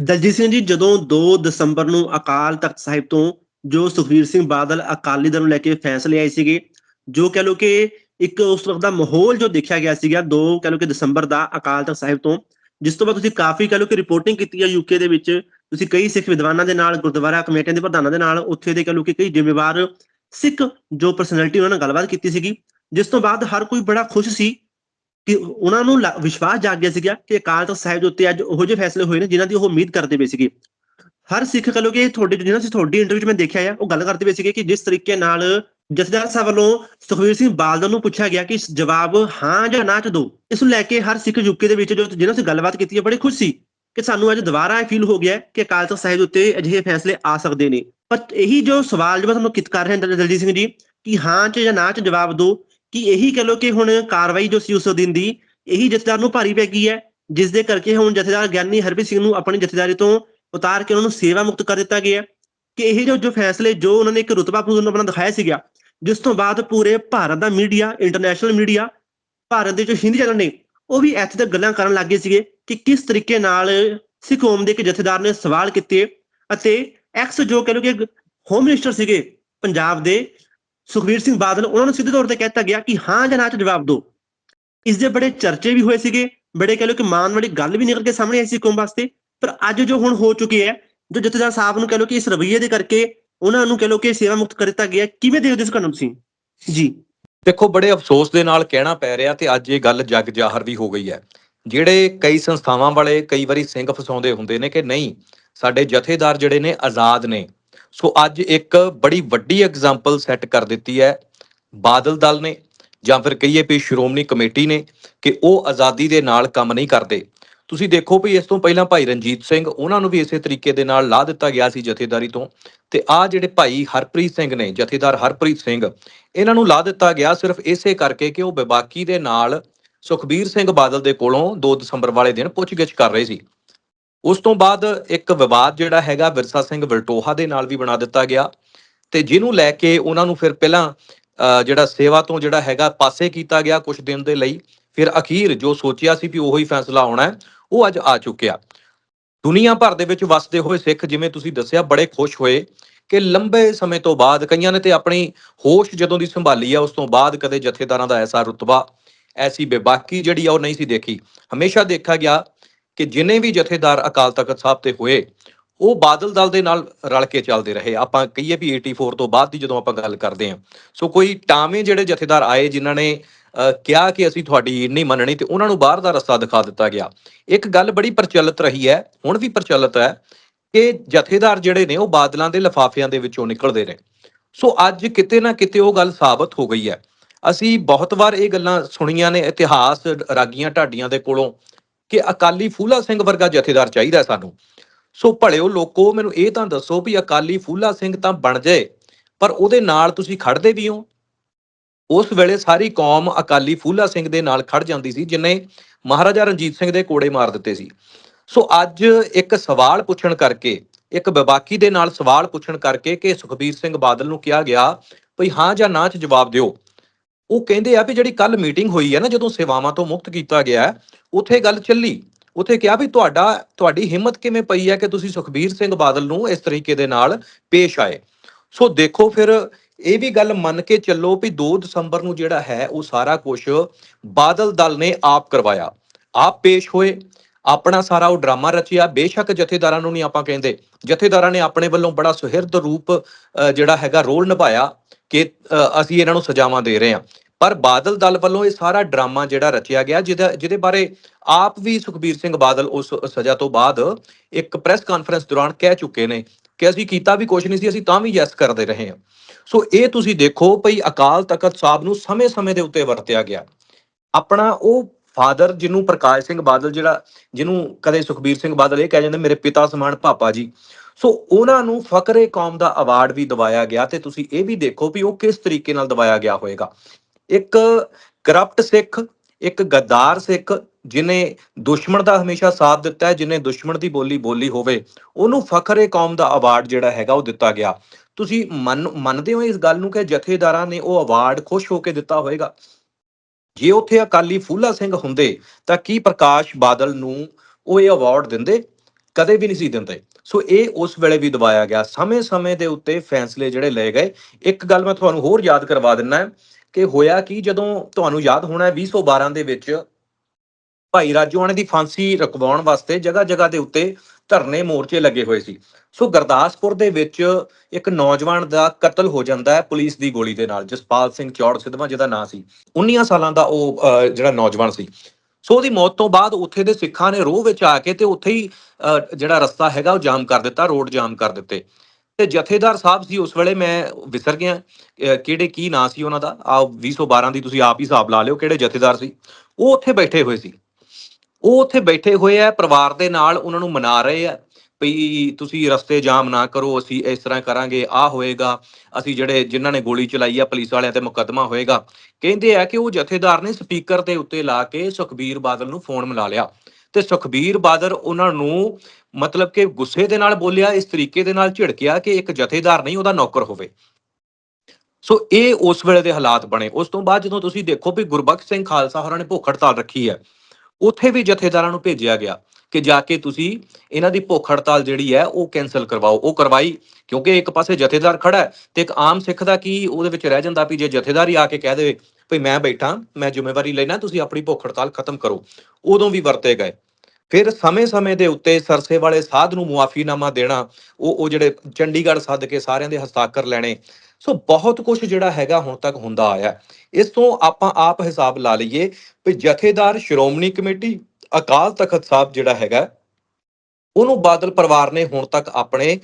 ਦਲਜੀਤ ਸਿੰਘ ਜੀ, ਜਦੋਂ 2 ਦਸੰਬਰ ਨੂੰ ਅਕਾਲ ਤਖਤ ਸਾਹਿਬ ਤੋਂ ਜੋ ਸੁਖਬੀਰ ਸਿੰਘ ਬਾਦਲ ਅਕਾਲੀ ਦਲ ਨੂੰ ਲੈ ਕੇ ਫੈਸਲੇ ਆਏ ਸੀਗੇ, ਜੋ ਕਹ ਲੋ ਕਿ ਇੱਕ ਉਸ ਵਕਤ ਦਾ ਮਾਹੌਲ ਜੋ ਦੇਖਿਆ ਗਿਆ ਸੀਗਾ 2 ਕਹ ਲੋ ਕਿ ਦਸੰਬਰ ਦਾ ਅਕਾਲ ਤਖਤ ਸਾਹਿਬ ਤੋਂ, ਜਿਸ ਤੋਂ ਬਾਅਦ ਤੁਸੀਂ ਕਾਫੀ ਕਹ ਲੋ ਕਿ ਰਿਪੋਰਟਿੰਗ ਕੀਤੀ ਹੈ ਯੂਕੇ ਦੇ ਵਿੱਚ, ਤੁਸੀਂ ਕਈ ਸਿੱਖ ਵਿਦਵਾਨਾਂ ਦੇ ਨਾਲ, ਗੁਰਦੁਆਰਾ ਕਮੇਟੀਆਂ ਦੇ ਪ੍ਰਧਾਨਾਂ ਦੇ ਨਾਲ, ਉੱਥੇ ਦੇ ਕਹ ਲੋ ਕਿ ਕਈ ਜ਼ਿੰਮੇਵਾਰ ਸਿੱਖ ਜੋ ਪਰਸਨੈਲਿਟੀ ਉਹਨਾਂ ਨਾਲ ਗੱਲਬਾਤ ਕੀਤੀ ਸੀਗੀ, ਜਿਸ ਤੋਂ ਬਾਅਦ ਹਰ ਕੋਈ ਬੜਾ ਖੁਸ਼ ਸੀ ਕਿ ਉਹਨਾਂ ਨੂੰ ਲ- ਵਿਸ਼ਵਾਸ ਜਾਗ ਗਿਆ ਸੀਗਾ ਕਿ ਅਕਾਲ ਤਖਤ ਸਾਹਿਬ ਦੇ ਉੱਤੇ ਅੱਜ ਉਹੋ ਜਿਹੇ ਫੈਸਲੇ ਹੋਏ ਨੇ ਜਿਨ੍ਹਾਂ ਦੀ ਉਹ ਉਮੀਦ ਕਰਦੇ ਪਏ ਸੀਗੇ। ਹਰ ਸਿੱਖ ਕਹ ਲੋ ਕਿ ਤੁਹਾਡੇ ਜਿਹਨਾਂ ਸੀ ਤੁਹਾਡੀ ਇੰਟਰਵਿਊ 'ਚ ਮੈਂ ਦੇਖਿਆ ਆ, ਉਹ ਗੱਲ ਕਰਦੇ ਪਏ ਸੀਗੇ ਕਿ ਜਿਸ ਤਰੀਕੇ ਨਾਲ ਜਥੇਦਾਰ ਸਾਹਿਬ ਵੱਲੋਂ ਸੁਖਵੀਰ ਸਿੰਘ ਬਾਦਲ ਨੂੰ ਪੁੱਛਿਆ ਗਿਆ ਕਿ ਜਵਾਬ ਹਾਂ ਜਾਂ ਨਾ ਚ ਦਿਓ ਇਸ ਨੂੰ ਲੈ ਕੇ ਹਰ ਸਿੱਖ ਯੂਕੇ ਦੇ ਵਿੱਚ ਜੋ ਜਿਹਨਾਂ ਸੇ ਗੱਲਬਾਤ ਕੀਤੀ ਹੈ ਬੜੇ ਖੁਸ਼ ਸੀ ਕਿ ਸਾਨੂੰ ਅੱਜ ਦੁਬਾਰਾ ਇਹ ਫੀਲ ਹੋ ਗਿਆ ਕਿ ਅਕਾਲ ਤਖਤ ਸਾਹਿਬ ਦੇ ਉੱਤੇ ਅਜਿਹੇ ਫੈਸਲੇ ਆ ਸਕਦੇ ਨੇ। ਪਰ ਇਹੀ ਜੋ ਸਵਾਲ ਜੋ ਮੈਂ ਤੁਹਾਨੂੰ ਕਿਤ ਕਰ ਰਿਹਾ ਦਲਜੀਤ ਸਿੰਘ ਜੀ, ਕਿ ਹਾਂ ਚ ਜਾਂ ਨਾ ਚ ਜਵਾਬ ਦਿਓ ਕਿ ਇਹੀ ਕਹ ਲੋ ਕਿ ਹੁਣ ਕਾਰਵਾਈ ਜੋ ਸੀ ਉਸ ਦਿਨ ਦੀ, ਇਹੀ ਜਥੇਦਾਰ ਨੂੰ ਭਾਰੀ ਪੈ ਗਈ ਹੈ ਜਿਸ ਦੇ ਕਰਕੇ ਹੁਣ ਜਥੇਦਾਰ ਗਿਆਨੀ ਹਰਪ੍ਰੀਤ ਸਿੰਘ ਨੂੰ ਆਪਣੀ ਜਥੇਦਾਰੀ ਤੋਂ ਉਤਾਰ ਕੇ ਉਹਨਾਂ ਨੂੰ ਸੇਵਾ ਮੁਕਤ ਕਰ ਦਿੱਤਾ ਗਿਆ ਕਿ ਇਹ ਜੋ ਜੋ ਫੈਸਲੇ ਜੋ ਉਹਨਾਂ ਨੇ ਇੱਕ ਰੁਤਬਾ ਪੂਰਨ ਆਪਣਾ ਦਿਖਾਇਆ ਸੀਗਾ, ਜਿਸ ਤੋਂ ਬਾਅਦ ਪੂਰੇ ਭਾਰਤ ਦਾ ਮੀਡੀਆ ਇੰਟਰਨੈਸ਼ਨਲ ਮੀਡੀਆ, ਭਾਰਤ ਦੇ ਜੋ ਹਿੰਦੀ ਚੈਨਲ ਨੇ, ਉਹ ਵੀ ਇੱਥੇ ਤੱਕ ਗੱਲਾਂ ਕਰਨ ਲੱਗੇ ਸੀਗੇ ਕਿ ਕਿਸ ਤਰੀਕੇ ਨਾਲ ਸਿੱਖ ਕੌਮ ਦੇ ਇੱਕ ਜਥੇਦਾਰ ਨੇ ਸਵਾਲ ਕੀਤੇ ਅਤੇ ਐਕਸ ਜੋ ਕਹ ਲੋ ਕਿ ਹੋਮ ਮਿਨਿਸਟਰ ਸੀਗੇ ਪੰਜਾਬ ਦੇ ਸੁਖਵੀਰ ਸਿੰਘ ਬਾਦਲ, ਉਹਨਾਂ ਨੂੰ ਸਿੱਧੇ ਤੌਰ ਤੇ ਕਹਿਤਾ ਗਿਆ ਕਿ ਹਾਂ ਜਾਂ ਨਾ ਚ ਜਵਾਬ ਦਿਓ। ਇਸ ਦੇ ਬੜੇ ਚਰਚੇ ਵੀ ਹੋਏ ਸੀਗੇ, ਬੜੇ ਕਹ ਲੋ ਕਿ ਮਾਨ ਵਾਲੀ ਗੱਲ ਵੀ ਨਿਕਲ ਕੇ ਸਾਹਮਣੇ ਆਈ ਸੀ ਕੌਮ ਵਾਸਤੇ, ਪਰ ਅੱਜ ਜੋ ਹੁਣ ਹੋ ਚੁੱਕੀ ਹੈ, ਜੋ ਜਥੇਦਾਰ ਸਾਹਿਬ ਨੂੰ ਕਹ ਲੋ ਕਿ ਇਸ ਰਵਈਏ ਦੇ ਕਰਕੇ ਉਹਨਾਂ ਨੂੰ ਕਹ ਲੋ ਕਿ ਸੇਵਾ ਮੁਕਤ ਕਰ ਦਿੱਤਾ ਗਿਆ, ਕਿਵੇਂ ਦੇਖਦੇ ਇਸ ਘਟਨਾ ਤੁਸੀਂ? ਜੀ। ਦੇਖੋ, ਬੜੇ ਅਫਸੋਸ ਦੇ ਨਾਲ ਕਹਿਣਾ ਪੈ ਰਿਹਾ ਤੇ ਅੱਜ ਇਹ ਗੱਲ ਜਗ ਜਾਹਰ ਵੀ ਹੋ ਗਈ ਹੈ। ਜਿਹੜੇ ਕਈ ਸੰਸਥਾਵਾਂ ਵਾਲੇ ਕਈ ਵਾਰੀ ਸਿੰਘ ਫਸਾਉਂਦੇ ਹੁੰਦੇ ਨੇ ਕਿ ਨਹੀਂ, ਸਾਡੇ ਜਥੇਦਾਰ ਜਿਹੜੇ ਨੇ ਆਜ਼ਾਦ ਨੇ ਸੋ ਅੱਜ ਇੱਕ ਬੜੀ ਵੱਡੀ ਐਗਜ਼ਾਮਪਲ ਸੈੱਟ ਕਰ ਦਿੱਤੀ ਹੈ। ਬਾਦਲ ਦਲ ਨੇ ਜਾਂ ਫਿਰ ਕਹੀਏ ਵੀ ਸ਼੍ਰੋਮਣੀ ਕਮੇਟੀ ਨੇ ਕਿ ਉਹ ਆਜ਼ਾਦੀ ਦੇ ਨਾਲ ਕੰਮ ਨਹੀਂ ਕਰਦੇ। ਤੁਸੀਂ ਦੇਖੋ ਵੀ ਇਸ ਤੋਂ ਪਹਿਲਾਂ ਭਾਈ ਰਣਜੀਤ ਸਿੰਘ, ਉਹਨਾਂ ਨੂੰ ਵੀ ਇਸੇ ਤਰੀਕੇ ਦੇ ਨਾਲ ਲਾ ਦਿੱਤਾ ਗਿਆ ਸੀ ਜਥੇਦਾਰੀ ਤੋਂ। ਤੇ ਆ ਜਿਹੜੇ ਭਾਈ ਹਰਪ੍ਰੀਤ ਸਿੰਘ ਨੇ, ਜਥੇਦਾਰ ਹਰਪ੍ਰੀਤ ਸਿੰਘ, ਇਹਨਾਂ ਨੂੰ ਲਾ ਦਿੱਤਾ ਗਿਆ ਸਿਰਫ ਇਸੇ ਕਰਕੇ ਕਿ ਉਹ ਬੇਬਾਕੀ ਦੇ ਨਾਲ ਸੁਖਬੀਰ ਸਿੰਘ ਬਾਦਲ ਦੇ ਕੋਲੋਂ 2 ਦਸੰਬਰ ਵਾਲੇ ਦਿਨ ਪੁੱਛਗਿੱਛ ਕਰ ਰਹੇ ਸੀ। ਉਸ ਤੋਂ ਬਾਅਦ ਇੱਕ ਵਿਵਾਦ ਜਿਹੜਾ ਹੈਗਾ ਵਿਰਸਾ ਸਿੰਘ ਵਲਟੋਹਾ ਦੇ ਨਾਲ ਵੀ ਬਣਾ ਦਿੱਤਾ ਗਿਆ ਤੇ ਜਿਹਨੂੰ ਲੈ ਕੇ ਉਹਨਾਂ ਨੂੰ ਫਿਰ ਪਹਿਲਾਂ ਅਹ, ਜਿਹੜਾ ਸੇਵਾ ਤੋਂ ਜਿਹੜਾ ਹੈਗਾ ਪਾਸੇ ਕੀਤਾ ਗਿਆ ਕੁਝ ਦਿਨ ਦੇ ਲਈ ਫਿਰ ਅਖੀਰ ਜੋ ਸੋਚਿਆ ਸੀ ਵੀ ਉਹੀ ਫੈਸਲਾ ਆਉਣਾ ਹੈ ਉਹ ਅੱਜ ਆ ਚੁੱਕਿਆ। ਦੁਨੀਆ ਭਰ ਦੇ ਵਿੱਚ ਵਸਦੇ ਹੋਏ ਸਿੱਖ ਜਿਵੇਂ ਤੁਸੀਂ ਦੱਸਿਆ ਬੜੇ ਖੁਸ਼ ਹੋਏ ਕਿ ਲੰਬੇ ਸਮੇਂ ਤੋਂ ਬਾਅਦ ਕਈਆਂ ਨੇ ਤੇ ਆਪਣੀ ਹੋਸ਼ ਜਦੋਂ ਦੀ ਸੰਭਾਲੀ ਆ ਉਸ ਤੋਂ ਬਾਅਦ ਕਦੇ ਜਥੇਦਾਰਾਂ ਦਾ ਐਸਾ ਰੁਤਬਾ ਐਸੀ ਬੇਬਾਕੀ ਜਿਹੜੀ ਆ ਉਹ ਨਹੀਂ ਸੀ ਦੇਖੀ। ਹਮੇਸ਼ਾ ਦੇਖਿਆ ਗਿਆ ਕਿ ਜਿਨੇ ਵੀ ਜਥੇਦਾਰ ਅਕਾਲ ਤਖਤ ਸਾਹਿਬ ਤੇ ਹੋਏ ਉਹ ਬਾਦਲ ਦਲ ਦੇ ਨਾਲ ਰਲ ਕੇ ਚੱਲਦੇ ਰਹੇ। ਆਪਾਂ ਕਹੀਏ ਵੀ 84 ਤੋਂ ਬਾਅਦ ਦੀ ਜਦੋਂ ਆਪਾਂ ਗੱਲ ਕਰਦੇ ਹਾਂ। ਸੋ ਕੋਈ ਟਾਵੇਂ ਜਿਹੜੇ ਜਥੇਦਾਰ ਆਏ ਜਿਨ੍ਹਾਂ ਨੇ ਅਹ, ਕਿਹਾ ਕਿ ਅਸੀਂ ਤੁਹਾਡੀ ਨਹੀਂ ਮੰਨਣੀ ਤੇ ਉਹਨਾਂ ਨੂੰ ਬਾਹਰ ਦਾ ਰਸਤਾ ਦਿਖਾ ਦਿੱਤਾ ਗਿਆ। ਇੱਕ ਗੱਲ ਬੜੀ ਪ੍ਰਚਲਿਤ ਰਹੀ ਹੈ ਹੁਣ ਵੀ ਪ੍ਰਚਲਿਤ ਹੈ ਕਿ ਜਥੇਦਾਰ ਜਿਹੜੇ ਨੇ ਉਹ ਬਾਦਲਾਂ ਦੇ ਲਫਾਫਿਆਂ ਦੇ ਵਿੱਚੋਂ ਨਿਕਲਦੇ ਨੇ ਸੋ ਅੱਜ ਕਿਤੇ ਨਾ ਕਿਤੇ ਉਹ ਗੱਲ ਸਾਬਤ ਹੋ ਗਈ ਹੈ। ਅਸੀਂ ਬਹੁਤ ਵਾਰ ਇਹ ਗੱਲਾਂ ਸੁਣੀਆਂ ਨੇ ਇਤਿਹਾਸ ਰਾਗੀਆਂ ਢਾਡੀਆਂ ਦੇ ਕੋਲੋਂ। ਕਿ ਅਕਾਲੀ ਫੂਲਾ ਸਿੰਘ ਵਰਗਾ ਜਥੇਦਾਰ ਚਾਹੀਦਾ ਸਾਨੂੰ। ਸੋ ਭਲਿਓ ਲੋਕੋ, ਮੈਨੂੰ ਇਹ ਤਾਂ ਦੱਸੋ ਵੀ ਅਕਾਲੀ ਫੂਲਾ ਸਿੰਘ ਤਾਂ ਬਣ ਜਾਏ, ਪਰ ਉਹਦੇ ਨਾਲ ਤੁਸੀਂ ਖੜਦੇ ਵੀ ਹੋ। ਉਸ ਵੇਲੇ ਸਾਰੀ ਕੌਮ ਅਕਾਲੀ ਫੂਲਾ ਸਿੰਘ ਦੇ ਨਾਲ ਖੜ ਜਾਂਦੀ ਸੀ, ਜਿਨੇ ਮਹਾਰਾਜਾ ਰਣਜੀਤ ਸਿੰਘ ਦੇ ਕੋੜੇ ਮਾਰ ਦਿੱਤੇ ਸੀ। ਸੋ ਅੱਜ ਇੱਕ ਸਵਾਲ ਪੁੱਛਣ ਕਰਕੇ, ਇੱਕ ਵਿਵਾਕੀ ਦੇ ਨਾਲ ਸਵਾਲ ਪੁੱਛਣ ਕਰਕੇ ਕਿ ਸੁਖਬੀਰ ਸਿੰਘ ਬਾਦਲ ਨੂੰ ਕਿਹਾ ਗਿਆ, ਭਈ ਹਾਂ ਜਾਂ ਨਾ ਚ ਜਵਾਬ ਦਿਓ। ਉਹ ਕਹਿੰਦੇ ਆ ਵੀ ਜਿਹੜੀ ਕੱਲ ਮੀਟਿੰਗ ਹੋਈ ਹੈ ਨਾ ਜਦੋਂ ਸੇਵਾਵਾਂ ਤੋਂ ਮੁਕਤ ਕੀਤਾ ਗਿਆ ਉੱਥੇ ਗੱਲ ਚੱਲੀ। ਉੱਥੇ ਕਿਹਾ ਵੀ ਤੁਹਾਡਾ, ਤੁਹਾਡੀ ਹਿੰਮਤ ਕਿਵੇਂ ਪਈ ਹੈ ਕਿ ਤੁਸੀਂ ਸੁਖਬੀਰ ਸਿੰਘ ਬਾਦਲ ਨੂੰ ਇਸ ਤਰੀਕੇ ਦੇ ਨਾਲ ਪੇਸ਼ ਆਏ? ਸੋ ਦੇਖੋ ਫਿਰ, ਇਹ ਵੀ ਗੱਲ ਮੰਨ ਕੇ ਚੱਲੋ ਵੀ 2 ਦਸੰਬਰ ਨੂੰ ਜਿਹੜਾ ਹੈ, ਉਹ ਸਾਰਾ ਕੁਝ ਬਾਦਲ ਦਲ ਨੇ ਆਪ ਕਰਵਾਇਆ। ਆਪ ਪੇਸ਼ ਹੋਏ। ਆਪਣਾ ਸਾਰਾ ਉਹ ਡਰਾਮਾ ਰਚਿਆ। ਬੇਸ਼ੱਕ ਜਥੇਦਾਰਾਂ ਨੂੰ ਨਹੀਂ ਆਪਾਂ ਕਹਿੰਦੇ। ਜਥੇਦਾਰਾਂ ਨੇ ਆਪਣੇ ਵੱਲੋਂ ਬੜਾ ਸੁਹਿਰਦ ਰੂਪ ਜਿਹੜਾ ਹੈਗਾ ਰੋਲ ਨਿਭਾਇਆ ਕਿ ਅਸੀਂ ਇਹਨਾਂ ਨੂੰ ਸਜ਼ਾਵਾਂ ਦੇ ਰਹੇ ਹਾਂ। ਪਰ ਬਾਦਲ ਦਲ ਵੱਲੋਂ ਇਹ ਸਾਰਾ ਡਰਾਮਾ ਜਿਹੜਾ ਰਚਿਆ ਗਿਆ, ਜਿਹਦਾ, ਜਿਹਦੇ ਬਾਰੇ ਆਪ ਵੀ ਸੁਖਬੀਰ ਸਿੰਘ ਬਾਦਲ ਉਸ ਸਜ਼ਾ ਤੋਂ ਬਾਅਦ ਇੱਕ ਪ੍ਰੈਸ ਕਾਨਫਰੰਸ ਦੌਰਾਨ ਕਹਿ ਚੁੱਕੇ ਨੇ ਕਿ ਅਸੀਂ ਕੀਤਾ ਵੀ ਕੁਝ ਨਹੀਂ ਸੀ, ਅਸੀਂ ਤਾਂ ਵੀ ਯੈਸ ਕਰਦੇ ਰਹੇ ਹਾਂ। ਸੋ ਇਹ ਤੁਸੀਂ ਦੇਖੋ ਭਈ ਅਕਾਲ ਤਖਤ ਸਾਹਿਬ ਨੂੰ ਸਮੇਂ-ਸਮੇਂ ਦੇ ਉੱਤੇ ਵਰਤਿਆ ਗਿਆ। ਆਪਣਾ ਉਹ ਫਾਦਰ ਜਿਹਨੂੰ ਪ੍ਰਕਾਸ਼ ਸਿੰਘ ਬਾਦਲ ਜਿਹੜਾ, ਜਿਹਨੂੰ ਕਦੇ ਸੁਖਬੀਰ ਸਿੰਘ ਬਾਦਲ ਇਹ ਕਹਿ ਜਾਂਦੇ, ਮੇਰੇ ਪਿਤਾ ਸਮਾਨ ਪਾਪਾ ਜੀ। ਸੋ ਉਹਨਾਂ ਨੂੰ ਫਕਰੇ ਕੌਮ ਦਾ ਅਵਾਰਡ ਵੀ ਦਿਵਾਇਆ ਗਿਆ ਤੇ ਤੁਸੀਂ ਇਹ ਵੀ ਦੇਖੋ ਵੀ ਉਹ ਕਿਸ ਤਰੀਕੇ ਨਾਲ ਦਿਵਾਇਆ ਗਿਆ ਹੋਵੇਗਾ ਇੱਕ ਕਰਪਟ ਸਿੱਖ, ਇੱਕ ਗੱਦਾਰ ਸਿੱਖ ਜਿਨੇ ਦੁਸ਼ਮਣ ਦਾ ਹਮੇਸ਼ਾ ਸਾਥ ਦਿੱਤਾ ਹੈ ਜਿਨੇ ਦੁਸ਼ਮਣ ਦੀ ਬੋਲੀ ਬੋਲੀ ਹੋਵੇ, ਉਹਨੂੰ ਫਖਰੇ ਕੌਮ ਦਾ ਅਵਾਰਡ ਜਿਹੜਾ ਹੈਗਾ ਉਹ ਦਿੱਤਾ ਗਿਆ। ਤੁਸੀਂ ਮੰਨ, ਮੰਨਦੇ ਹੋ ਇਸ ਗੱਲ ਨੂੰ ਕਿ ਜਥੇਦਾਰਾਂ ਨੇ ਉਹ ਅਵਾਰਡ ਖੁਸ਼ ਹੋ ਕੇ ਦਿੱਤਾ ਹੋਵੇਗਾ ਜੇ ਉੱਥੇ ਅਕਾਲੀ ਫੂਲਾ ਸਿੰਘ ਹੁੰਦੇ, ਤਾਂ ਕੀ ਪ੍ਰਕਾਸ਼ ਬਾਦਲ ਨੂੰ ਉਹ ਇਹ ਅਵਾਰਡ ਦਿੰਦੇ? ਕਦੇ ਵੀ ਨਹੀਂ ਸੀ ਦਿੰਦੇ। ਸੋ ਇਹ ਉਸ ਵੇਲੇ ਵੀ ਦਬਾਇਆ ਗਿਆ। ਸਮੇਂ-ਸਮੇਂ ਦੇ ਉੱਤੇ ਫੈਸਲੇ ਜਿਹੜੇ ਲਏ ਗਏ। ਇੱਕ ਗੱਲ ਮੈਂ ਤੁਹਾਨੂੰ ਹੋਰ ਯਾਦ ਕਰਵਾ ਦਿੰਨਾ ਕਿ ਹੋਇਆ ਕਿ ਜਦੋਂ ਤੁਹਾਨੂੰ ਯਾਦ ਹੋਣਾ ਹੈ 2012 ਦੇ ਵਿੱਚ ਭਾਈ ਰਾਜੋਆਣੇ ਦੀ ਫਾਂਸੀ ਰੁਕਵਾਉਣ ਵਾਸਤੇ ਜਗ੍ਹਾ ਜਗ੍ਹਾ ਦੇ ਉੱਤੇ ਧਰਨੇ ਮੋਰਚੇ ਲੱਗੇ ਹੋਏ ਸੀ। ਸੋ ਗੁਰਦਾਸਪੁਰ ਦੇ ਵਿੱਚ ਇੱਕ ਨੌਜਵਾਨ ਦਾ ਕਤਲ ਹੋ ਜਾਂਦਾ ਹੈ ਪੁਲਿਸ ਦੀ ਗੋਲੀ ਦੇ ਨਾਲ। ਜਸਪਾਲ ਸਿੰਘ ਚੌੜ ਸਿੱਧਵਾਂ, ਜਿਹਦਾ ਨਾਂ ਸੀ। 19 ਸਾਲਾਂ ਦਾ ਉਹ ਜਿਹੜਾ ਨੌਜਵਾਨ ਸੀ। ਸੋ ਉਹਦੀ ਮੌਤ ਤੋਂ ਬਾਅਦ ਉੱਥੇ ਦੇ ਸਿੱਖਾਂ ਨੇ ਰੋਹ ਵਿੱਚ ਆ ਕੇ ਤੇ ਉੱਥੇ ਹੀ ਜਿਹੜਾ ਰਸਤਾ ਹੈਗਾ ਉਹ ਜਾਮ ਕਰ ਦਿੱਤਾ, ਰੋਡ ਜਾਮ ਕਰ ਦਿੱਤੇ। ਤੇ ਜਥੇਦਾਰ ਸਾਹਿਬ ਸੀ, ਉਸ ਵੇਲੇ ਮੈਂ ਵਿਸਰ ਗਿਆ। ਕਿਹੜੇ ਕੀ ਨਾਂ ਸੀ ਉਹਨਾਂ ਦਾ? ਆ 2012 ਦੀ ਤੁਸੀਂ ਆਪ ਹੀ ਹਿਸਾਬ ਲਾ ਲਿਓ ਕਿਹੜੇ ਜਥੇਦਾਰ ਸੀ? ਉਹ ਉੱਥੇ ਬੈਠੇ ਹੋਏ ਸੀ। ਉਹ ਉੱਥੇ ਬੈਠੇ ਹੋਏ ਆ, ਪਰਿਵਾਰ ਦੇ ਨਾਲ ਉਹਨਾਂ ਨੂੰ ਮਨਾ ਰਹੇ ਆ ਵੀ ਤੁਸੀਂ ਰਸਤੇ ਜਾਮ ਨਾ ਕਰੋ, ਅਸੀਂ ਇਸ ਤਰ੍ਹਾਂ ਕਰਾਂਗੇ ਆ ਹੋਏਗਾ, ਅਸੀਂ ਜਿਹੜੇ ਜਿਨ੍ਹਾਂ ਨੇ ਗੋਲੀ ਚਲਾਈ ਆ, ਪੁਲਿਸ ਵਾਲਿਆਂ ਤੇ ਮੁਕੱਦਮਾ ਹੋਏਗਾ। ਕਹਿੰਦੇ ਆ ਕਿ ਉਹ ਜਥੇਦਾਰ ਨੇ ਸਪੀਕਰ ਦੇ ਉੱਤੇ ਲਾ ਕੇ ਸੁਖਬੀਰ ਬਾਦਲ ਨੂੰ ਫੋਨ ਮਿਲਾ ਲਿਆ। ਤੇ ਸੁਖਬੀਰ ਬਾਦਲ ਉਹਨਾਂ ਨੂੰ ਮਤਲਬ ਕਿ ਗੁੱਸੇ ਦੇ ਨਾਲ ਬੋਲਿਆ, ਇਸ ਤਰੀਕੇ ਦੇ ਨਾਲ ਝਿੜਕਿਆ ਕਿ ਇੱਕ ਜਥੇਦਾਰ ਨਹੀਂ, ਉਹਦਾ ਨੌਕਰ ਹੋਵੇ। ਸੋ ਇਹ ਉਸ ਵੇਲੇ ਦੇ ਹਾਲਾਤ ਬਣੇ। ਉਸ ਤੋਂ ਬਾਅਦ ਜਦੋਂ ਤੁਸੀਂ ਦੇਖੋ ਵੀ ਗੁਰਬਖਸ਼ ਸਿੰਘ ਖਾਲਸਾ ਹੋਰਾਂ ਨੇ ਭੁੱਖ ਹੜਤਾਲ ਰੱਖੀ ਹੈ ਉੱਥੇ ਵੀ ਜਥੇਦਾਰਾਂ ਨੂੰ ਭੇਜਿਆ ਗਿਆ ਕਿ ਜਾ ਕੇ ਤੁਸੀਂ ਇਹਨਾਂ ਦੀ ਭੁੱਖ ਹੜਤਾਲ ਜਿਹੜੀ ਹੈ ਉਹ ਕੈਨਸਲ ਕਰਵਾਓ, ਉਹ ਕਰਵਾਈ। ਕਿਉਂਕਿ ਇੱਕ ਪਾਸੇ ਜਥੇਦਾਰ ਖੜਾ ਹੈ ਤੇ ਇੱਕ ਆਮ ਸਿੱਖ ਦਾ ਕੀ ਉਹਦੇ ਵਿੱਚ ਰਹਿ ਜਾਂਦਾ ਵੀ ਜੇ ਜਥੇਦਾਰ ਹੀ ਆ ਕੇ ਕਹਿ ਦੇਵੇ ਭਈ ਮੈਂ ਬੈਠਾ, ਮੈਂ ਜ਼ਿੰਮੇਵਾਰੀ ਲੈਣਾ ਤੁਸੀਂ ਆਪਣੀ ਭੁੱਖ ਹੜਤਾਲ ਖਤਮ ਕਰੋ। ਉਦੋਂ ਵੀ ਵਰਤੇ ਗਏ। ਫਿਰ ਸਮੇਂ-ਸਮੇਂ ਦੇ ਉੱਤੇ ਸਰਸੇ ਵਾਲੇ ਸਾਧ ਨੂੰ ਮੁਆਫੀਨਾਮਾ ਦੇਣਾ, ਉਹ ਉਹ ਜਿਹੜੇ ਚੰਡੀਗੜ੍ਹ ਸੱਦ ਕੇ ਸਾਰਿਆਂ ਦੇ ਹਸਤਾਖਰ ਲੈਣੇ ਸੋ ਬਹੁਤ ਕੁਝ ਜਿਹੜਾ ਹੈਗਾ ਹੁਣ ਤੱਕ ਹੁੰਦਾ ਆਇਆ ਇਸ ਤੋਂ ਆਪਾਂ ਆਪ ਹਿਸਾਬ ਲਾ ਲਈਏ ਵੀ ਜਥੇਦਾਰ, ਸ਼੍ਰੋਮਣੀ ਕਮੇਟੀ, ਅਕਾਲ ਤਖਤ ਸਾਹਿਬ ਜਿਹੜਾ ਹੈਗਾ ਉਹਨੂੰ ਬਾਦਲ ਪਰਿਵਾਰ ਨੇ ਹੁਣ ਤੱਕ ਆਪਣੇ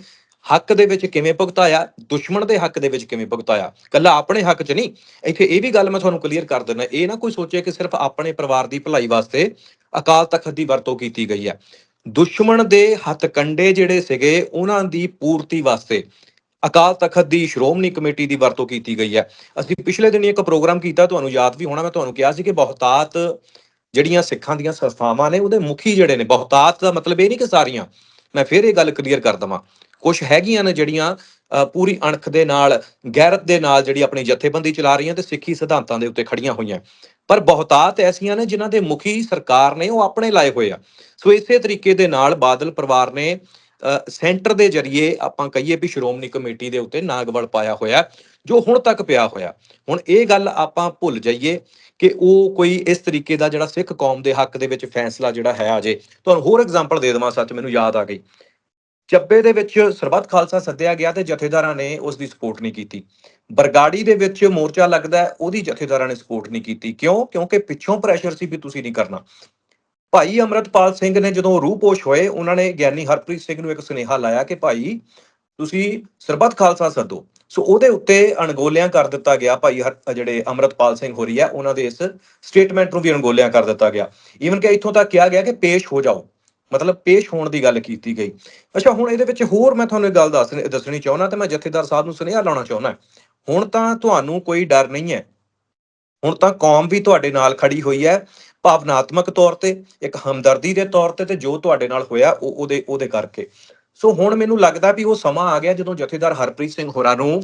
ਹੱਕ ਦੇ ਵਿੱਚ ਕਿਵੇਂ ਭੁਗਤਾਇਆ, ਦੁਸ਼ਮਣ ਦੇ ਹੱਕ ਦੇ ਵਿੱਚ ਕਿਵੇਂ ਭੁਗਤਾਇਆ? ਕੱਲਾ ਆਪਣੇ ਹੱਕ 'ਚ ਨਹੀਂ, ਇੱਥੇ ਇਹ ਵੀ ਗੱਲ ਮੈਂ ਤੁਹਾਨੂੰ ਕਲੀਅਰ ਕਰ ਦਿੰਦਾ, ਇਹ ਨਾ ਕੋਈ ਸੋਚੇ ਕਿ ਸਿਰਫ ਆਪਣੇ ਪਰਿਵਾਰ ਦੀ ਭਲਾਈ ਵਾਸਤੇ ਅਕਾਲ ਤਖਤ ਦੀ ਵਰਤੋਂ ਕੀਤੀ ਗਈ ਹੈ। ਦੁਸ਼ਮਣ ਦੇ ਹੱਥ ਕੰਡੇ ਜਿਹੜੇ ਸੀਗੇ, ਉਹਨਾਂ ਦੀ ਪੂਰਤੀ ਵਾਸਤੇ ਅਕਾਲ ਤਖਤ ਦੀ ਸ਼੍ਰੋਮਣੀ ਕਮੇਟੀ ਦੀ ਵਰਤੋਂ ਕੀਤੀ ਗਈ ਹੈ। ਅਸੀਂ ਪਿਛਲੇ ਦਿਨੀ ਇੱਕ ਪ੍ਰੋਗਰਾਮ ਕੀਤਾ ਤੁਹਾਨੂੰ ਯਾਦ ਵੀ ਹੋਣਾ ਮੈਂ ਤੁਹਾਨੂੰ ਕਿਹਾ ਸੀ ਕਿ ਬਹੁਤਾਤ ਜਿਹੜੀਆਂ ਸਿੱਖਾਂ ਦੀਆਂ ਸੰਸਥਾਵਾਂ ਨੇ ਉਹਦੇ ਮੁਖੀ ਜਿਹੜੇ ਨੇ ਬਹੁਤਾਤ ਦਾ ਮਤਲਬ ਇਹ ਨਹੀਂ ਕਿ ਸਾਰੀਆਂ। ਮੈਂ ਫਿਰ ਇਹ ਗੱਲ ਕਲੀਅਰ ਕਰ ਦਵਾਂ। ਕੁਝ ਹੈਗੀਆਂ ਨੇ ਜਿਹੜੀਆਂ ਅ, ਪੂਰੀ ਅਣਖ ਦੇ ਨਾਲ ਗੈਰਤ ਦੇ ਨਾਲ ਜਿਹੜੀ ਆਪਣੀ ਜਥੇਬੰਦੀ ਚਲਾ ਰਹੀਆਂ ਤੇ ਸਿੱਖੀ ਸਿਧਾਂਤਾਂ ਦੇ ਉੱਤੇ ਖੜੀਆਂ ਹੋਈਆਂ। ਪਰ ਬਹੁਤਾਤ ਐਸੀਆਂ ਨੇ ਜਿਨ੍ਹਾਂ ਦੇ ਮੁਖੀ ਸਰਕਾਰ ਨੇ ਉਹ ਆਪਣੇ ਲਾਏ ਹੋਏ ਆ। ਸੋ ਇਸੇ ਤਰੀਕੇ ਦੇ ਨਾਲ ਬਾਦਲ ਪਰਿਵਾਰ ਨੇ ਸੈਂਟਰ ਦੇ ਜਰੀਏ ਆਪਾਂ ਕਹੀਏ ਵੀ ਸ਼੍ਰੋਮਣੀ ਕਮੇਟੀ ਦੇ ਉੱਤੇ ਨਾਗਵਲ ਪਾਇਆ ਹੋਇਆ, ਜੋ ਹੁਣ ਤੱਕ ਪਿਆ ਹੋਇਆ। ਹੁਣ ਇਹ ਗੱਲ ਆਪਾਂ ਭੁੱਲ ਜਾਈਏ ਕਿ ਉਹ ਕੋਈ ਇਸ ਤਰੀਕੇ ਦਾ ਜਿਹੜਾ ਸਿੱਖ ਕੌਮ ਦੇ ਹੱਕ ਦੇ ਵਿੱਚ ਫੈਸਲਾ ਜਿਹੜਾ ਹੈ ਅਜੇ। ਤੁਹਾਨੂੰ ਹੋਰ ਐਗਜ਼ਾਮਪਲ ਦੇ ਦੇਵਾਂ ਸੱਚ, ਮੈਨੂੰ ਯਾਦ ਆ ਗਈ। ਚੱਬੇ ਦੇ ਵਿੱਚ ਸਰਬੱਤ ਖਾਲਸਾ ਸੱਦਿਆ ਗਿਆ ਤੇ ਜਥੇਦਾਰਾਂ ਨੇ ਉਸ ਦੀ ਸਪੋਰਟ ਨਹੀਂ ਕੀਤੀ। ਬਰਗਾੜੀ ਦੇ ਵਿੱਚ ਮੋਰਚਾ ਲੱਗਦਾ, ਉਹਦੀ ਜਥੇਦਾਰਾਂ ਨੇ ਸਪੋਰਟ ਨਹੀਂ ਕੀਤੀ। ਕਿਉਂ? ਕਿਉਂਕਿ ਪਿੱਛੋਂ ਪ੍ਰੈਸ਼ਰ ਸੀ ਵੀ ਤੁਸੀਂ ਨਹੀਂ ਕਰਨਾ। ਭਾਈ ਅਮਰਤਪਾਲ ਸਿੰਘ ਨੇ ਜਦੋਂ ਰੂਪੋਸ਼ ਹੋਏ, ਉਹਨਾਂ ਨੇ ਗਿਆਨੀ ਹਰਪ੍ਰੀਤ ਸਿੰਘ ਨੂੰ ਇੱਕ ਸੁਨੇਹਾ ਲਾਇਆ ਕਿ ਭਾਈ ਤੁਸੀਂ ਸਰਬੱਤ ਖਾਲਸਾ ਸੱਦੋ। ਸੋ ਉਹਦੇ ਉੱਤੇ ਅਣਗੋਲਿਆਂ ਕਰ ਦਿੱਤਾ ਗਿਆ ਭਾਈ ਹਰ- ਜਿਹੜੇ ਅਮਰਤਪਾਲ ਸਿੰਘ ਹੋਰੀ ਆ, ਉਹਨਾਂ ਦੇ ਇਸ ਸਟੇਟਮੈਂਟ ਨੂੰ ਵੀ ਅਣਗੋਲਿਆਂ ਕਰ ਦਿੱਤਾ ਗਿਆ। ਈਵਨ ਕਿ ਇੱਥੋਂ ਤੱਕ ਕਿਹਾ ਗਿਆ ਕਿ ਪੇਸ਼ ਹੋ ਜਾਓ। ਮਤਲਬ ਪੇਸ਼ ਹੋਣ ਦੀ ਗੱਲ ਕੀਤੀ ਗਈ। ਅੱਛਾ, ਹੁਣ ਇਹਦੇ ਵਿੱਚ ਹੋਰ ਮੈਂ ਤੁਹਾਨੂੰ ਇੱਕ ਗੱਲ ਦੱਸ ਦੱਸਣੀ ਚਾਹੁੰਦਾ ਤੇ ਮੈਂ ਜਥੇਦਾਰ ਸਾਹਿਬ ਨੂੰ ਸੁਨੇਹਾ ਲਾਉਣਾ ਚਾਹੁੰਦਾ ਹੁਣ ਤਾਂ ਤੁਹਾਨੂੰ ਕੋਈ ਡਰ ਨਹੀਂ ਹੈ। ਹੁਣ ਤਾਂ ਕੌਮ ਵੀ ਤੁਹਾਡੇ ਨਾਲ ਖੜੀ ਹੋਈ ਹੈ। ਭਾਵਨਾਤਮਕ ਤੌਰ ਤੇ, ਇੱਕ ਹਮਦਰਦੀ ਦੇ ਤੌਰ ਤੇ ਤੇ ਜੋ ਤੁਹਾਡੇ ਨਾਲ ਹੋਇਆ, ਉਹ ਉਹਦੇ ਉਹਦੇ ਕਰਕੇ। ਸੋ ਹੁਣ ਮੈਨੂੰ ਲੱਗਦਾ ਵੀ ਉਹ ਸਮਾਂ ਆ ਗਿਆ ਜਦੋਂ ਜਥੇਦਾਰ ਹਰਪ੍ਰੀਤ ਸਿੰਘ ਹੋਰਾਂ ਨੂੰ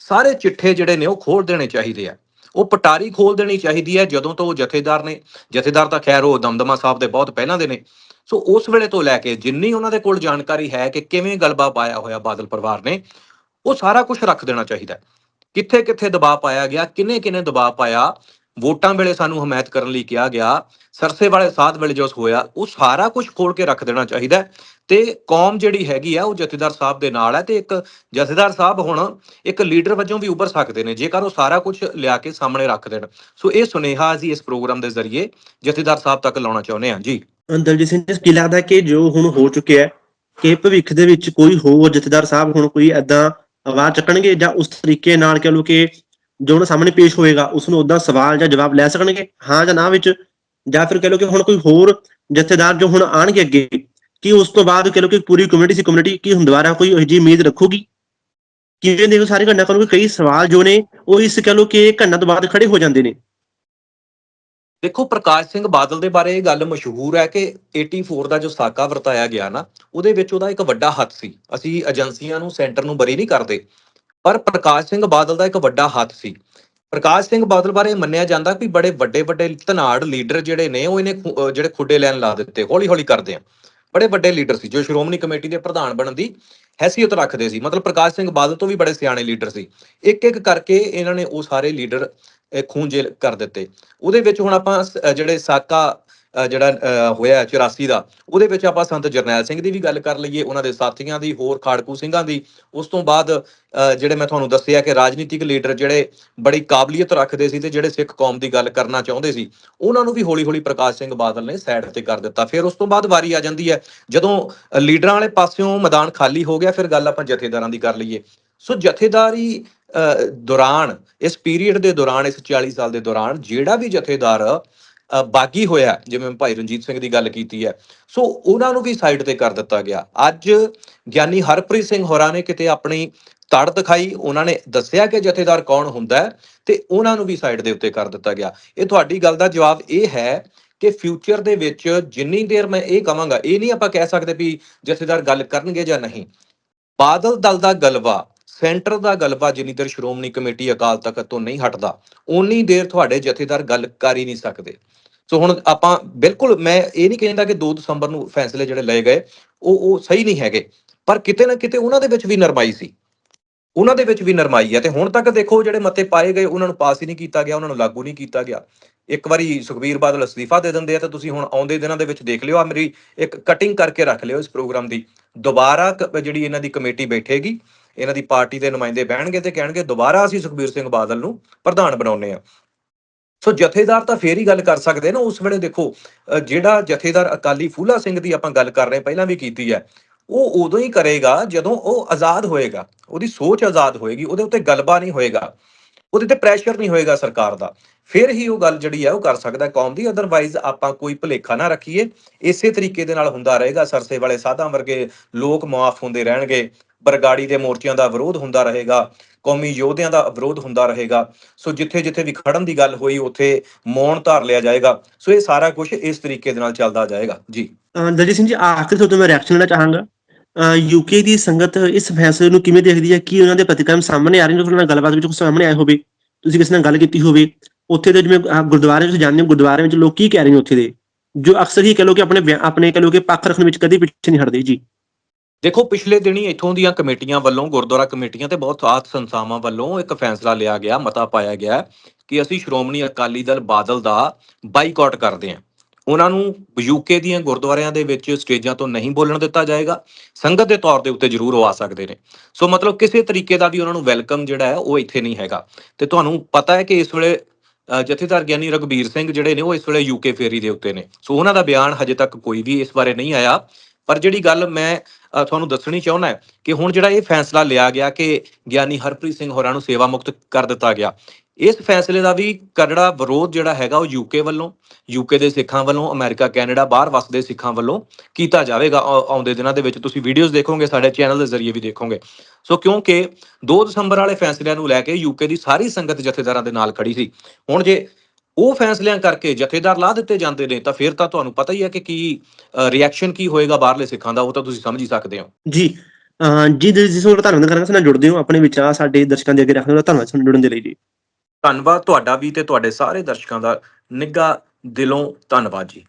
ਸਾਰੇ ਚਿੱਠੇ ਜਿਹੜੇ ਨੇ ਉਹ ਖੋਲ ਦੇਣੇ ਚਾਹੀਦੇ ਆ। ਉਹ ਪਟਾਰੀ ਖੋਲ ਦੇਣੀ ਚਾਹੀਦੀ ਹੈ ਜਦੋਂ ਤੋਂ ਉਹ ਜਥੇਦਾਰ ਨੇ, ਜਥੇਦਾਰ ਤਾਂ ਖੈਰ ਉਹ ਦਮਦਮਾ ਸਾਹਿਬ ਦੇ ਬਹੁਤ ਪਹਿਲਾਂ ਦੇ ਨੇ। ਸੋ ਉਸ ਵੇਲੇ ਤੋਂ ਲੈ ਕੇ ਜਿੰਨੀ ਉਹਨਾਂ ਦੇ ਕੋਲ ਜਾਣਕਾਰੀ ਹੈ ਕਿ ਕਿਵੇਂ ਗਲਬਾ ਪਾਇਆ ਹੋਇਆ ਬਾਦਲ ਪਰਿਵਾਰ ਨੇ, ਉਹ ਸਾਰਾ ਕੁਝ ਰੱਖ ਦੇਣਾ ਚਾਹੀਦਾ ਕਿੱਥੇ ਕਿੱਥੇ ਦਬਾਅ ਪਾਇਆ ਗਿਆ ਕਿੰਨੇ ਕਿੰਨੇ ਦਬਾਅ ਪਾਇਆ ਵੋਟਾਂ ਵੇਲੇ ਸਾਨੂੰ ਹਮਾਇਤ ਕਰਨ ਲਈ ਕਿਹਾ ਗਿਆ, ਸਰਸੇ ਵਾਲੇ ਸਾਧ ਵੇਲੇ ਜੋ ਹੋਇਆ, ਉਹ ਸਾਰਾ ਕੁਝ ਖੋਲ ਕੇ ਰੱਖ ਦੇਣਾ ਚਾਹੀਦਾ ਤੇ ਕੌਮ ਜਿਹੜੀ ਹੈਗੀ ਆ, ਉਹ ਜਥੇਦਾਰ ਸਾਹਿਬ ਦੇ ਨਾਲ ਹੈ ਤੇ ਇੱਕ ਜਥੇਦਾਰ ਸਾਹਿਬ ਹੁਣ ਇੱਕ ਲੀਡਰ ਵਜੋਂ ਵੀ ਉੱਭਰ ਸਕਦੇ ਨੇ, ਜੇਕਰ ਉਹ ਸਾਰਾ ਕੁਝ ਲਿਆ ਕੇ ਸਾਹਮਣੇ ਰੱਖ ਦੇਣ। ਸੋ ਇਹ ਸੁਨੇਹਾ ਅਸੀਂ ਇਸ ਪ੍ਰੋਗਰਾਮ ਦੇ ਜ਼ਰੀਏ ਜਥੇਦਾਰ ਸਾਹਿਬ ਤੱਕ ਲਾਉਣਾ ਚਾਹੁੰਦੇ ਹਾਂ। ਜੀ। ਦਲਜੀਤ ਸਿੰਘ ਜੀ, ਕੀ ਲੱਗਦਾ ਕਿ ਜੋ ਹੁਣ ਹੋ ਚੁੱਕਿਆ ਹੈ, ਕਿ ਭਵਿੱਖ ਦੇ ਵਿੱਚ ਕੋਈ ਹੋਰ ਜਥੇਦਾਰ ਸਾਹਿਬ ਹੁਣ ਕੋਈ ਐਦਾਂ ਆਵਾਜ਼ ਚੱਕਣਗੇ ਜਾਂ ਉਸ ਤਰੀਕੇ ਨਾਲ ਕਹ ਲਓ ਕਿ ਜੋ ਉਹਨਾਂ ਸਾਹਮਣੇ ਪੇਸ਼ ਹੋਏਗਾ ਉਸ ਨੂੰ ਉਦਾਂ ਸਵਾਲ ਜਾਂ ਜਵਾਬ ਲੈ ਸਕਣਗੇ, ਹਾਂ ਜਾਂ ਨਾ ਵਿੱਚ, ਜਾਂ ਫਿਰ ਕਹ ਲਓ ਕਿ ਹੁਣ ਕੋਈ ਹੋਰ ਜਥੇਦਾਰ ਜੋ ਹੁਣ ਆਣਗੇ ਅੱਗੇ, ਕਿ ਉਸ ਤੋਂ ਬਾਅਦ ਕਹ ਲਓ ਕਿ ਪੂਰੀ ਕਮਿਊਨਿਟੀ ਸੀ ਕਮਿਊਨਿਟੀ ਕੀ ਹੁਣ ਦੁਬਾਰਾ ਕੋਈ ਇਹੋ ਜਿਹੀ ਉਮੀਦ ਰੱਖੂਗੀ? ਕਿਵੇਂ ਦੇਖੋ ਸਾਰੀ ਘਟਨਾ ਕਰੋਗੇ ਕਈ ਸਵਾਲ ਜੋ ਨੇ, ਉਹ ਇਸ ਕਹ ਲਓ ਕਿ ਘਟਨਾ ਤੋਂ ਬਾਅਦ ਖੜੇ ਹੋ ਜਾਂਦੇ ਨੇ। ਦੇਖੋ, ਪ੍ਰਕਾਸ਼ ਸਿੰਘ ਬਾਦਲ ਦੇ ਬਾਰੇ ਇਹ ਗੱਲ ਮਸ਼ਹੂਰ ਹੈ ਕਿ 84 ਦਾ ਜੋ ਸਾਕਾ ਵਰਤਾਇਆ ਗਿਆ ਨਾ, ਉਹਦੇ ਵਿੱਚ ਉਹਦਾ ਇੱਕ ਵੱਡਾ ਹੱਥ ਸੀ। ਅਸੀਂ ਏਜੰਸੀਆਂ ਨੂੰ, ਸੈਂਟਰ ਨੂੰ ਬਰੀ ਨਹੀਂ ਕਰਦੇ। ਪਰ ਪ੍ਰਕਾਸ਼ ਸਿੰਘ ਬਾਦਲ ਦਾ ਇੱਕ ਵੱਡਾ ਹੱਥ ਸੀ। ਪ੍ਰਕਾਸ਼ ਸਿੰਘ ਬਾਦਲ ਬਾਰੇ ਮੰਨਿਆ ਜਾਂਦਾ ਕਿ ਬੜੇ ਵੱਡੇ ਵੱਡੇ ਧਨਾੜ ਲੀਡਰ ਜਿਹੜੇ ਨੇ ਉਹ ਇਹਨੇ ਜਿਹੜੇ ਖੁੱਡੇ ਲੈਣ ਲਾ ਦਿੱਤੇ ਹੌਲੀ ਹੌਲੀ ਕਰਦੇ ਆ। ਬੜੇ ਵੱਡੇ ਲੀਡਰ ਸੀ ਜੋ ਸ਼੍ਰੋਮਣੀ ਕਮੇਟੀ ਦੇ ਪ੍ਰਧਾਨ ਬਣਨ ਦੀ ਹੈਸੀਅਤ ਰੱਖਦੇ ਸੀ। ਮਤਲਬ ਪ੍ਰਕਾਸ਼ ਸਿੰਘ ਬਾਦਲ ਤੋਂ ਵੀ ਬੜੇ ਸਿਆਣੇ ਲੀਡਰ ਸੀ। ਇੱਕ ਇੱਕ ਕਰਕੇ ਇਹਨਾਂ ਨੇ ਉਹ ਸਾਰੇ ਲੀਡਰ ਅਹ, ਜੇਲ ਕਰ ਦਿੱਤੇ। ਉਹਦੇ ਵਿੱਚ ਹੁਣ ਆਪਾਂ ਜਿਹੜੇ ਸਾਕਾ ਜਿਹੜਾ ਅਹ, ਹੋਇਆ 84 ਦਾ ਉਹਦੇ ਵਿੱਚ ਆਪਾਂ ਸੰਤ ਜਰਨੈਲ ਸਿੰਘ ਦੀ ਵੀ ਗੱਲ ਕਰ ਲਈਏ ਉਹਨਾਂ ਦੇ ਸਾਥੀਆਂ ਦੀ ਹੋਰ ਖਾੜਕੂ ਸਿੰਘਾਂ ਦੀ। ਉਸ ਤੋਂ ਬਾਅਦ ਜਿਹੜੇ ਮੈਂ ਤੁਹਾਨੂੰ ਦੱਸਿਆ ਕਿ ਰਾਜਨੀਤਿਕ ਲੀਡਰ ਜਿਹੜੇ ਬੜੀ ਕਾਬਲੀਅਤ ਰੱਖਦੇ ਸੀ ਤੇ ਜਿਹੜੇ ਸਿੱਖ ਕੌਮ ਦੀ ਗੱਲ ਕਰਨਾ ਚਾਹੁੰਦੇ ਸੀ ਉਹਨਾਂ ਨੂੰ ਵੀ ਹੌਲੀ-ਹੌਲੀ ਪ੍ਰਕਾਸ਼ ਸਿੰਘ ਬਾਦਲ ਨੇ ਸਾਈਡ ਤੇ ਕਰ ਦਿੱਤਾ। ਫਿਰ ਉਸ ਤੋਂ ਬਾਅਦ ਵਾਰੀ ਆ ਜਾਂਦੀ ਹੈ ਜਦੋਂ ਲੀਡਰਾਂ ਵਾਲੇ ਪਾਸਿਓਂ ਮੈਦਾਨ ਖਾਲੀ ਹੋ ਗਿਆ ਫਿਰ ਗੱਲ ਆਪਾਂ ਜਥੇਦਾਰਾਂ ਦੀ ਕਰ ਲਈਏ। ਸੋ ਜਥੇਦਾਰੀ ਅ, ਦੌਰਾਨ ਇਸ ਪੀਰੀਅਡ ਦੇ ਦੌਰਾਨ ਇਸ 40 ਸਾਲ ਦੇ ਦੌਰਾਨ ਜਿਹੜਾ ਵੀ ਜਥੇਦਾਰ ਬਾਗੀ ਹੋਇਆ ਜਿਵੇਂ ਭਾਈ ਰਣਜੀਤ ਸਿੰਘ ਦੀ ਗੱਲ ਕੀਤੀ ਹੈ। ਸੋ ਉਹਨਾਂ ਨੂੰ ਵੀ ਸਾਈਡ ਤੇ ਕਰ ਦਿੱਤਾ ਗਿਆ। ਅੱਜ ਗਿਆਨੀ ਹਰਪ੍ਰੀਤ ਸਿੰਘ ਹੋਰਾਂ ਨੇ ਕਿਤੇ ਆਪਣੀ ਤੜ ਦਿਖਾਈ। ਉਹਨਾਂ ਨੇ ਦੱਸਿਆ ਕਿ ਜਥੇਦਾਰ ਕੌਣ ਹੁੰਦਾ ਹੈ ਤੇ ਉਹਨਾਂ ਨੂੰ ਵੀ ਸਾਈਡ ਦੇ ਉੱਤੇ ਕਰ ਦਿੱਤਾ ਗਿਆ। ਇਹ ਤੁਹਾਡੀ ਗੱਲ ਦਾ ਜਵਾਬ ਇਹ ਹੈ ਕਿ ਫਿਊਚਰ ਦੇ ਵਿੱਚ ਜਿੰਨੀ ਦੇਰ ਮੈਂ ਇਹ ਕਹਾਂਗਾ, ਇਹ ਨਹੀਂ ਆਪਾਂ ਕਹਿ ਸਕਦੇ ਵੀ ਜਥੇਦਾਰ ਗੱਲ ਕਰਨਗੇ ਜਾਂ ਨਹੀਂ। ਬਾਦਲ ਦਲ ਦਾ ਗਲਵਾ ਸੈਂਟਰ ਦਾ ਗਲਬਾ ਜਿੰਨੀ ਦੇਰ ਸ਼੍ਰੋਮਣੀ ਕਮੇਟੀ ਅਕਾਲ ਤਖਤ ਤੋਂ ਨਹੀਂ ਹਟਦਾ ਉਨੀ ਦੇਰ ਤੁਹਾਡੇ ਜਥੇਦਾਰ ਗੱਲ ਕਰ ਹੀ ਨਹੀਂ ਸਕਦੇ। ਸੋ ਹੁਣ ਆਪਾਂ ਬਿਲਕੁਲ ਮੈਂ ਇਹ ਨਹੀਂ ਕਹਿੰਦਾ ਕਿ 2 ਦਸੰਬਰ ਨੂੰ ਫੈਸਲੇ ਜਿਹੜੇ ਲਏ ਗਏ, ਉਹ ਉਹ ਸਹੀ ਨਹੀਂ ਹੈਗੇ, ਪਰ ਕਿਤੇ ਨਾ ਕਿਤੇ ਉਹਨਾਂ ਦੇ ਵਿੱਚ ਵੀ ਨਰਮਾਈ ਸੀ। ਉਹਨਾਂ ਦੇ ਵਿੱਚ ਵੀ ਨਰਮਾਈ ਹੈ ਤੇ ਹੁਣ ਤੱਕ ਦੇਖੋ ਜਿਹੜੇ ਮਤੇ ਪਾਏ ਗਏ, ਉਹਨਾਂ ਨੂੰ ਪਾਸ ਹੀ ਨਹੀਂ ਕੀਤਾ ਗਿਆ, ਉਹਨਾਂ ਨੂੰ ਲਾਗੂ ਨਹੀਂ ਕੀਤਾ ਗਿਆ। ਇੱਕ ਵਾਰੀ ਸੁਖਬੀਰ ਬਾਦਲ ਅਸਤੀਫਾ ਦੇ ਦਿੰਦੇ ਆ ਤਾਂ ਤੁਸੀਂ ਹੁਣ ਆਉਂਦੇ ਦਿਨਾਂ ਦੇ ਵਿੱਚ ਦੇਖ ਲਿਓ ਆ ਮੇਰੀ ਇੱਕ ਕਟਿੰਗ ਕਰਕੇ ਰੱਖ ਲਿਓ ਇਸ ਪ੍ਰੋਗਰਾਮ ਦੀ। ਦੁਬਾਰਾ ਕ- ਜਿਹੜੀ ਇਹਨਾਂ ਦੀ ਕਮੇਟੀ ਬੈਠੇਗੀ ਇਹਨਾਂ ਦੀ ਪਾਰਟੀ ਦੇ ਨੁਮਾਇੰਦੇ ਬਹਿਣਗੇ ਤੇ ਕਹਿਣਗੇ, ਦੁਬਾਰਾ ਅਸੀਂ ਸੁਖਬੀਰ ਸਿੰਘ ਬਾਦਲ ਨੂੰ ਪ੍ਰਧਾਨ ਬਣਾਉਨੇ ਆ ਸੋ ਜਥੇਦਾਰ ਤਾਂ ਫੇਰ ਹੀ ਗੱਲ ਕਰ ਸਕਦੇ ਨਾ, ਉਸ ਵੇਲੇ ਦੇਖੋ ਜਿਹੜਾ ਜਥੇਦਾਰ ਅਕਾਲੀ ਫੂਲਾ ਸਿੰਘ ਦੀ ਆਪਾਂ ਗੱਲ ਕਰ ਰਹੇ ਪਹਿਲਾਂ ਵੀ ਕੀਤੀ ਹੈ, ਉਹ ਉਦੋਂ ਹੀ ਕਰੇਗਾ ਜਦੋਂ ਉਹ ਆਜ਼ਾਦ ਹੋਏਗਾ, ਉਹਦੀ ਸੋਚ ਆਜ਼ਾਦ ਹੋਏਗੀ, ਉਹਦੇ ਉੱਤੇ ਗਲਬਾ ਨਹੀਂ ਹੋਏਗਾ, ਉਹਦੇ ਤੇ ਪ੍ਰੈਸ਼ਰ ਨਹੀਂ ਹੋਏਗਾ ਸਰਕਾਰ ਦਾ। ਫਿਰ ਹੀ ਉਹ ਗੱਲ ਜਿਹੜੀ ਹੈ, ਉਹ ਕਰ ਸਕਦਾ ਕੌਮ ਦੀ ਅਦਰਵਾਈਜ਼ ਆਪਾਂ ਕੋਈ ਭੁਲੇਖਾ ਨਾ ਰੱਖੀਏ, ਇਸੇ ਤਰੀਕੇ ਦੇ ਨਾਲ ਹੁੰਦਾ ਰਹੇਗਾ, ਸਰਸੇ ਵਾਲੇ ਸਾਧਾਂ ਵਰਗੇ ਲੋਕ ਮਾਫ ਹੁੰਦੇ ਰਹਿਣਗੇ। ਬਰਗਾੜੀ ਦੇ ਮੋਰਚਿਆਂ ਦਾ ਵਿਰੋਧ ਹੁੰਦਾ ਰਹੇਗਾ, ਕੌਮੀ ਯੋਧਿਆਂ ਦਾ ਵਿਰੋਧ ਹੁੰਦਾ ਰਹੇਗਾ। ਸੋ ਜਿੱਥੇ ਜਿੱਥੇ ਵੀ ਖੜਨ ਦੀ ਗੱਲ ਹੋਈ, ਉੱਥੇ ਮੌਨ ਧਾਰ ਲਿਆ ਜਾਏਗਾ। ਸੋ ਇਹ ਸਾਰਾ ਕੁਝ ਇਸ ਤਰੀਕੇ ਦੇ ਨਾਲ ਚੱਲਦਾ ਜਾਏਗਾ। ਜੀ। ਦਲਜੀਤ ਸਿੰਘ ਜੀ, ਆਖਿਰ ਤੋਂ ਮੈਂ ਰਿਐਕਸ਼ਨ ਲੈਣਾ ਚਾਹਾਂਗਾ। ਯੂਕੇ ਦੀ ਸੰਗਤ ਇਸ ਫੈਸਲੇ ਨੂੰ ਕਿਵੇਂ ਦੇਖਦੀ ਹੈ? ਕੀ ਉਹਨਾਂ ਦੇ ਪ੍ਰਤੀਕਰਮ ਸਾਹਮਣੇ ਆ ਰਹੇ ਨੇ? ਉਹਨਾਂ ਨਾਲ ਗੱਲਬਾਤ ਵਿੱਚ ਕੁਝ ਸਾਹਮਣੇ ਆਏ ਹੋਵੇ? ਤੁਸੀਂ ਕਿਸੇ ਨਾਲ ਗੱਲ ਕੀਤੀ ਹੋਵੇ? ਉੱਥੇ ਦੇ ਜਿਵੇਂ ਗੁਰਦੁਆਰੇ ਵਿੱਚ ਜਾਂਦੇ ਹੋ, ਗੁਰਦੁਆਰੇ ਵਿੱਚ ਲੋਕ ਕੀ ਕਹਿ ਰਹੇ ਨੇ ਉੱਥੇ ਦੇ? ਜੋ ਅਕਸਰ ਹੀ ਕਹ ਲੋ ਕਿ ਆਪਣੇ ਆਪਣੇ ਕਹ ਲੋ ਕਿ ਪੱਖ ਰੱਖਣ ਵਿੱਚ ਕਦੇ ਪਿੱਛੇ ਨਹੀਂ ਹਟਦੇ। ਜੀ। ਦੇਖੋ, ਪਿਛਲੇ ਦਿਨੀ ਇੱਥੋਂ ਦੀਆਂ ਕਮੇਟੀਆਂ ਵੱਲੋਂ, ਗੁਰਦੁਆਰਾ ਕਮੇਟੀਆਂ ਤੇ ਬਹੁਤ ਸਾਥ ਸੰਸਥਾਵਾਂ ਵੱਲੋਂ ਇੱਕ ਫੈਸਲਾ ਲਿਆ ਗਿਆ, ਮਤਾ ਪਾਇਆ ਗਿਆ ਕਿ ਅਸੀਂ ਸ਼੍ਰੋਮਣੀ ਅਕਾਲੀ ਦਲ ਬਾਦਲ ਦਾ ਬਾਈਕਾਟ ਕਰਦੇ ਹਾਂ। ਉਹਨਾਂ ਨੂੰ ਯੂਕੇ ਦੀਆਂ ਗੁਰਦੁਆਰਿਆਂ ਦੇ ਵਿੱਚ ਸਟੇਜਾਂ ਤੋਂ ਨਹੀਂ ਬੋਲਣ ਦਿੱਤਾ ਜਾਏਗਾ। ਸੰਗਤ ਦੇ ਤੌਰ ਦੇ ਉੱਤੇ ਜ਼ਰੂਰ ਉਹ ਆ ਸਕਦੇ ਨੇ। ਸੋ ਮਤਲਬ ਕਿਸੇ ਤਰੀਕੇ ਦਾ ਵੀ ਉਹਨਾਂ ਨੂੰ ਵੈਲਕਮ ਜਿਹੜਾ ਹੈ, ਉਹ ਇੱਥੇ ਨਹੀਂ ਹੈਗਾ। ਤੇ ਤੁਹਾਨੂੰ ਪਤਾ ਹੈ ਕਿ ਇਸ ਵੇਲੇ ਜਥੇਦਾਰ ਗਿਆਨੀ ਰਗਬੀਰ ਸਿੰਘ ਜਿਹੜੇ ਨੇ, ਉਹ ਇਸ ਵੇਲੇ ਯੂਕੇ ਫੇਰੀ ਦੇ ਉੱਤੇ ਨੇ। ਸੋ ਉਹਨਾਂ ਦਾ ਬਿਆਨ ਹਜੇ ਤੱਕ ਕੋਈ ਵੀ ਇਸ ਬਾਰੇ ਨਹੀਂ ਆਇਆ। ਪਰ ਜਿਹੜੀ ਗੱਲ ਮੈਂ ਤੁਹਾਨੂੰ ਦੱਸਣੀ ਚਾਹੁੰਦਾ ਕਿ ਹੁਣ ਜਿਹੜਾ ਇਹ ਫੈਸਲਾ ਲਿਆ ਗਿਆ ਕਿ ਗਿਆਨੀ ਹਰਪ੍ਰੀਤ ਸਿੰਘ ਹੋਰਾਂ ਨੂੰ ਸੇਵਾ ਮੁਕਤ ਕਰ ਦਿੱਤਾ ਗਿਆ, ਇਸ ਫੈਸਲੇ ਦਾ ਵੀ ਕਰੜਾ ਵਿਰੋਧ ਜਿਹੜਾ ਹੈਗਾ ਉਹ ਯੂਕੇ ਵੱਲੋਂ ਯੂਕੇ ਦੇ ਸਿੱਖਾਂ ਵੱਲੋਂ, ਅਮਰੀਕਾ, ਕੈਨੇਡਾ, ਬਾਹਰ ਵਸਦੇ ਸਿੱਖਾਂ ਵੱਲੋਂ ਕੀਤਾ ਜਾਵੇਗਾ ਆਉਂਦੇ ਦਿਨਾਂ ਦੇ ਵਿੱਚ ਤੁਸੀਂ ਵੀਡੀਓਜ਼ ਦੇਖੋਗੇ, ਸਾਡੇ ਚੈਨਲ ਦੇ ਜ਼ਰੀਏ ਵੀ ਦੇਖੋਗੇ। ਸੋ ਕਿਉਂਕਿ 2 ਦਸੰਬਰ ਵਾਲੇ ਫੈਸਲਿਆਂ ਨੂੰ ਲੈ ਕੇ ਯੂਕੇ ਦੀ ਸਾਰੀ ਸੰਗਤ ਜਥੇਦਾਰਾਂ ਦੇ ਨਾਲ ਖੜੀ ਸੀ। ਹੁਣ ਜੇ ਉਹ ਫੈਸਲਿਆਂ ਕਰਕੇ ਜਥੇਦਾਰ ਲਾ ਦਿੱਤੇ ਜਾਂਦੇ ਨੇ ਤਾਂ ਫਿਰ ਤਾਂ ਤੁਹਾਨੂੰ ਪਤਾ ਹੀ ਹੈ ਕਿ ਕੀ ਰਿਐਕਸ਼ਨ ਕੀ ਹੋਏਗਾ ਬਾਹਰਲੇ ਸਿੱਖਾਂ ਦਾ ਉਹ ਤਾਂ ਤੁਸੀਂ ਸਮਝ ਹੀ ਸਕਦੇ ਹੋ। ਜੀ ਜੀ ਜਿਸ ਨੂੰ ਧੰਨਵਾਦ ਕਰਾਂਗਾ ਸਾਡੇ ਨਾਲ ਜੁੜਦੇ ਹੋ ਆਪਣੇ ਵਿਚਾਰ ਸਾਡੇ ਦਰਸ਼ਕਾਂ ਦੇ ਅੱਗੇ ਰੱਖਣ ਦਾ ਧੰਨਵਾਦ ਸਾਨੂੰ ਜੁੜਨ ਦੇ ਲਈ ਜੀ। ਧੰਨਵਾਦ ਤੁਹਾਡਾ ਵੀ ਤੇ ਤੁਹਾਡੇ ਸਾਰੇ ਦਰਸ਼ਕਾਂ ਦਾ ਨਿੱਘਾ ਦਿਲੋਂ ਧੰਨਵਾਦ ਜੀ।